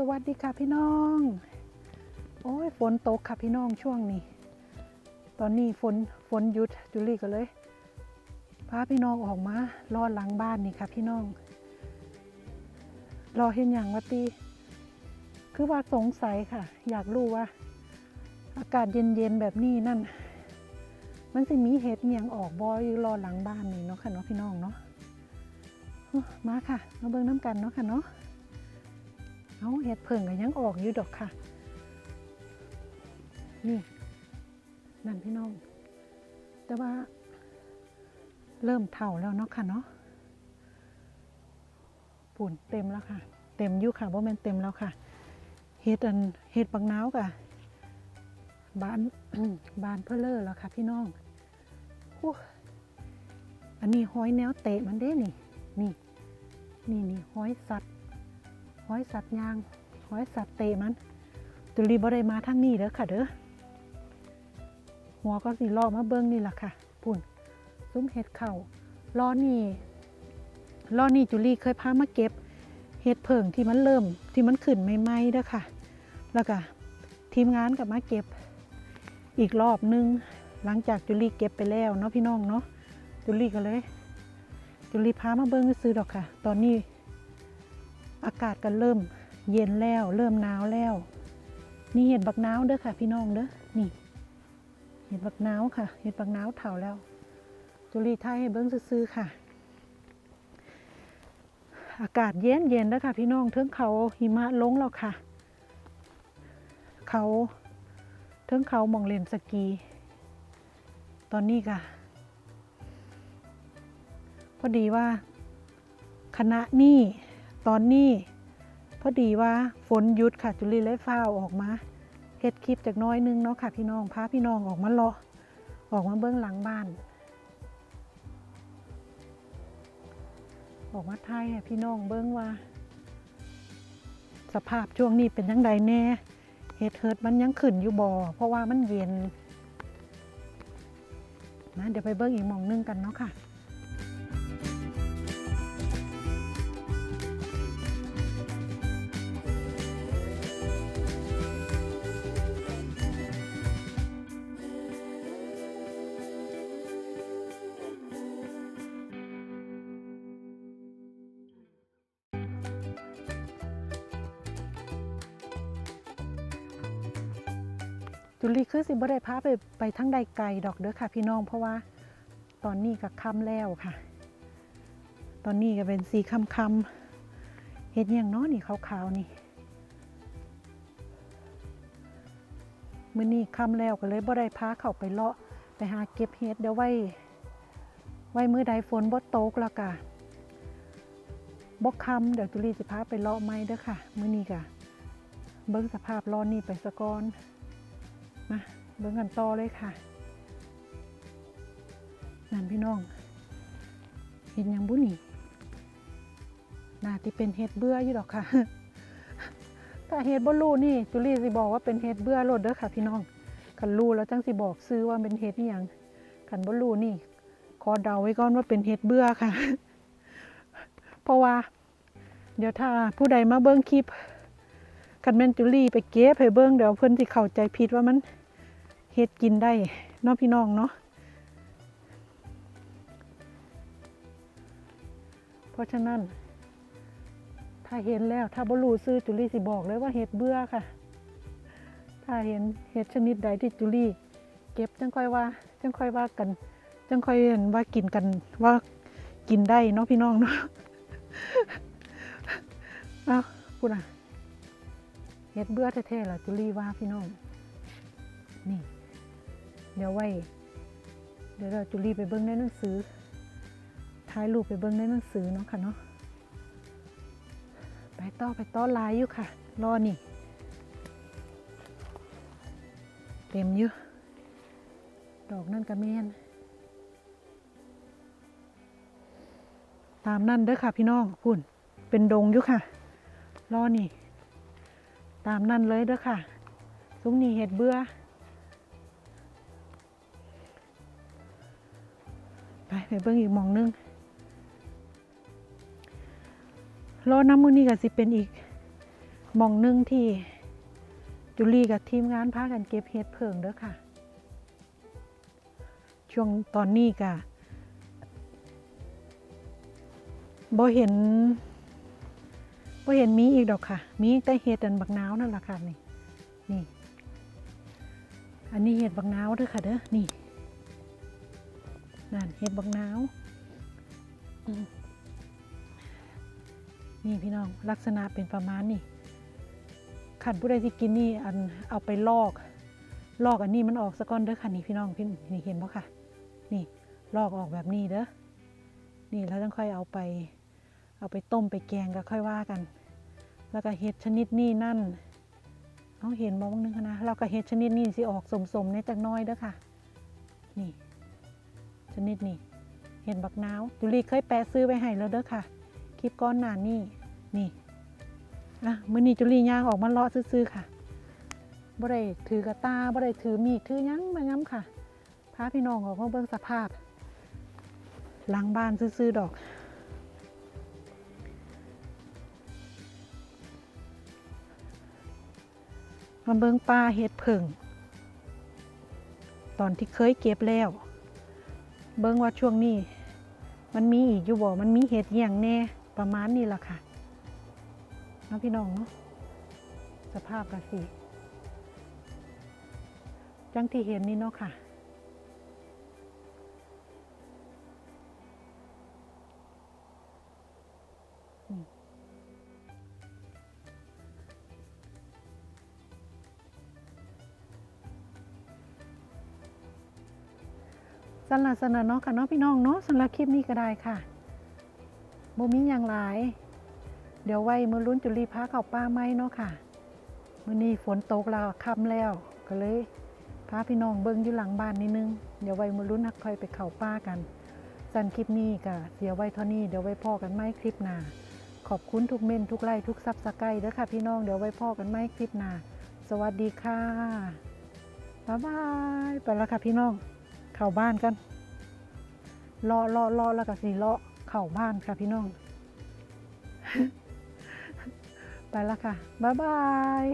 สวัสดีค่ะพี่น้อง โอ้ยฝนตกค่ะพี่น้องช่วงนี้ ตอนนี้ฝนฝนหยุดจุลี่ก็เลยพาพี่น้องออกมารอหลังบ้านนี่ค่ะพี่น้อง รอเห็นอย่างวัตีคือว่าสงสัยค่ะ อยากรู้ว่า อากาศเย็นๆแบบนี้นั่น มันจะมีเห็ดอหย่างออกบอยอยู่รอหลังบ้านนี่เนาะค่ะเนาะพี่น้องเนาะมาค่ะมาเบิ่งน้ำกันเนาะค่ะเนาะ เอาเห็ดเพิ่งก็ยังออกอยู่ดอกค่ะ นี่นั่นพี่น้อง แต่ว่า เริ่มเท่าแล้วเนาะค่ะเนาะปุ่นเต็มแล้วค่ะ เต็มอยู่ค่ะว่ามันเต็มแล้วค่ะ เห็ดอันเห็ดปังน้าวกะบานบานเพื่อเลอแล้วค่ะพี่น้องอันนี้ห้อยแนวเตะมันเด้นี่ นี่ นี่นี่ห้อยสัตว์ ห้อยสัตว์ยางห้อยสัตว์เตมันตุลีบ่ได้มาทางนี้เด้อค่ะเด้อหัวก็สิลอมาเบิ้งนี่แหละค่ะปุ่นซุ้มเห็ดเข่าล้อนี่ล้อนี่จุลีเคยพามาเก็บเห็ดเผิงที่มันเริ่มที่มันขึ้นใหม่ๆเด้อค่ะ แล้วก็ทีมงานกับมาเก็บอีกรอบนึง หลังจากจุลีเก็บไปแล้วเนาะพี่น้องเนาะจุลีก็เลยจุลีพามาเบิ้งซื้อดอกค่ะ ตอนนี้ อากาศก็เริ่มเย็นแล้ว เริ่มหนาวแล้ว นี่เห็ดบักนาวเด้อค่ะ พี่น้องเด้อนี่ เห็ดบักนาวค่ะ เห็ดบักนาวเถาแล้ว จุลีไทยให้เบิ้งซื้อค่ะ อากาศเย็นเย็นเด้อค่ะ พี่น้องเทิงเขาหิมะลงแล้วค่ะ เขาเทิงเขาหมองเล่นสกี ตอนนี้ค่ะพอดีว่าคณะนี้ ตอนนี้พอดีว่าฝนหยุดค่ะจุลีเลยฟ้าออกมาเฮ็ดคลิปจากน้อยนึงเนาะค่ะพี่น้องพาพี่น้องออกมาเลาะออกมาเบื้องหลังบ้าน ออกมาไทยพี่น้องเบื้องว่า สภาพช่วงนี้เป็นยังไงแน่เฮ็ดเฮิดมันยังขึ้นอยู่บ่อเพราะว่ามันเย็นนะเดี๋ยวไปเบิ้งอีกมองนึงกันเนาะค่ะ จุลีคือสิบ่ได้พาไปไปทั้งใดไกลดอกเด้อค่ะ พี่น้องเพราะว่าตอนนี้ก็ค่ำแล้วค่ะ ตอนนี้ก็เป็นสีค่ำคำๆเห็ดหยังเนาะนี่ขาวๆนี่มื้อนี้ค่ำแล้วก็เลยบ่ได้พาเข้าไปเลาะไปหาเก็บเห็ดเดี๋ยวไว้ไว้มือใดฝนบ่ตกแล้วก็บ่ค่ำเดี๋ยวจุลีสิพาไปเลาะไม้เด้อค่ะ มื้อนี้ก็เบิ่งสภาพร้อนนี่ไปซะก่อน มาเบิ่งกันต่อเลยค่ะนั่นพี่น้อง เห็นยังบุนี่น่าที่เป็นเห็ดเบื่ออยู่ดอกค่ะ ถ้าเห็ดบ่รู้นี่จุลี่สิบอกว่าเป็นเห็ดเบื่อโลดเด้อค่ะพี่น้องคันรู้แล้วจังสิบอกซื้อว่าเป็นเห็ดนี่ยังคันบ่รู้นี่ขอเดาไว้ก่อนว่าเป็นเห็ดเบื่อค่ะ เพราะว่า เดี๋ยวถ้าผู้ใดมาเบิ่งคลิปคันแม่นจุลี่ไปเก็บให้เบิ่งเดี๋ยวเพิ่อนสิเข้าใจผิดว่ามัน ฮ็ดกินได้เนาะพี่น้องเนาะเพราะฉะนั้น ถ้าเห็นแล้วถ้าบ่รู้ซื้อจุลี่สิบอกเลยว่าเห็ดเบื่อค่ะ ถ้าเห็นเห็ดชนิดใดที่จุลี่เก็บจังค่อยว่าจังค่อยว่ากันจังค่อยเห็นว่ากินกันว่ากินได้เนาะพี่น้องเนาะเอ้าพูดอะเฮ็ดเบื่อแท้ๆล่ะจุลี่ว่าพี่น้องนี่ เดี๋ยวไว้ เดี๋ยวเราจุลี่ไปเบิ้งในหนังสือถ่ายรูปไปเบิ้งในหนังสือเนาะค่ะเนาะไปต่อไปต่อลายอยู่ค่ะ รอนี่ เต็มอยู่ดอกนั่นกระเมนตามนั่นเด้อค่ะพี่น้องพุ่นเป็นดงอยู่ค่ะ รอนี่ ตามนั่นเลยเด้อค่ะซุ้มนี่เห็ดเบื่อ ไปเบิ่งอีกมองนึงรอน้ำมือนี่ก็สิเป็นอีกมองหนึงที่จุลีกับทีมงานพากันเก็บเห็ดเพิงเด้อค่ะ ช่วงตอนนี้ก็บ่เห็นบ่เห็นมีอีกดอกค่ะ มีแต่เห็ดอันบักนาวนั่นแหละค่ะนี่นี่ อันนี้เห็ดบักนาวเด้อค่ะเด้อนี่ นั่นเห็ดบักนาวอืมนี่พี่น้องลักษณะเป็นประมาณนี้ขันผู้ใดที่กินนี่อันเอาไปลอก ลอกอันนี้มันออกสะก้อนเด้อค่ะนี่พี่น้องพี่นี่เห็นปะค่ะ นี่ลอกออกแบบนี้เด้อนี่แล้วต้องค่อยเอาไป เอาไปต้มไปแกงก็ค่อยว่ากัน แล้วก็เห็ดชนิดนี้นั่นเอาเห็นมองนึงคะนะแล้วก็เห็ดชนิดนี้สิออกสมๆในจักหน้อยเด้อค่ะ นี่ ชนิดนี้ เห็ดบักนาวจุลีเคยแปะซื้อไว้ให้แล้วเด้อค่ะ คลิปก้อนหนานี่นี่อะมื้อนี้จุลีย่างออกมาเลาะซื้อๆค่ะบ่ได้ถือกระตาบ่ได้ถือมีดถือยังมาย้ำค่ะพาพี่น้องออกมาเบิ่งสภาพ หลังบ้านซื้อๆดอกมาเบิ่งปลาเห็ดเผิงตอนที่เคยเก็บแล้ว เบิ้งว่าช่วงนี้ มันมีอีกอยู่บ่มันมีเห็ดอย่างแน่ประมาณนี้ล่ะค่ะเนาะพี่น้องเนาะสภาพกระสีจังที่เห็นนี่เนาะค่ะ สำหรับสนอเนาะค่ะเนาะพี่น้องเนาะสำหรับคลิปนี้ก็ได้ค่ะโมมีอย่างหลาย เดี๋ยวไว้มือลุ้นจุลีพาเข้าป้าไม้เนาะค่ะมื้อนี้ฝนตกแล้วค่ำแล้วก็เลยพาพี่น้องเบิ่งอยู่หลังบ้านนิดนึงเดี๋ยวไว้มือลุ้นนักค่อยไปเข้าป้ากันสันคลิปนี้ก็เสียไว้เท่านี้เดี๋ยวไว้พ่อกันไม่คลิปหน้าขอบคุณทุกเม่นทุกไลค์ทุกซับสไครต์เด้อค่ะพี่น้องเดี๋ยวไว้พ่อกันไม่คลิปหน้าสวัสดีค่ะบ๊ายบายไปแล้วค่ะพี่น้อง เข้าบ้านกันเลาะเลาะเลาะแล้วก็สีเลาะเข้าบ้านค่ะพี่น้อง ไปแล้วค่ะ บ๊ายบาย